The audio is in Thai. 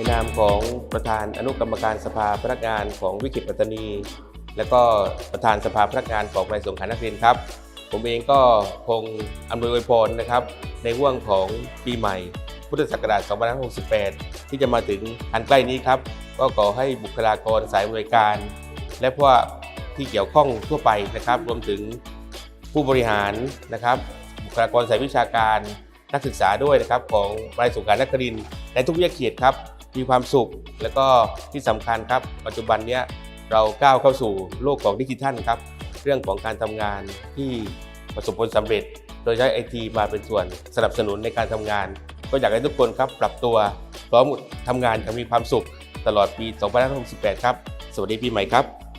ในนามของประธานอนุกรรมการสภาพนักงานของวิกฤตปัตตานี และก็ประธานสภาพนักงานของนายสงขานักเรียนครับ ผมเองก็คงอำนวยอวยพรนะครับ ในห่วงของปีใหม่ พุทธศักราช 2568 ที่จะมาถึงอันใกล้นี้ครับ ก็ขอให้บุคลากรสายบริการ และพวกที่เกี่ยวข้องทั่วไปนะครับ รวมถึงผู้บริหารนะครับ บุคลากรสายวิชาการนักศึกษาด้วยนะครับของนายสงขานครินทร์ในทุกวิทยาเขตครับ มีความสุข และก็ที่สำคัญครับ ปัจจุบันเนี้ยเราก้าวเข้าสู่โลกของดิจิทัลครับ เรื่องของการทำงานที่ประสบผลสำเร็จ โดยใช้ไอทีมาเป็นส่วนสนับสนุนในการทำงาน ก็อยากให้ทุกคนครับปรับตัวพร้อมทำงานอย่างมีความสุขตลอดปี 2568 ครับ สวัสดีปีใหม่ครับ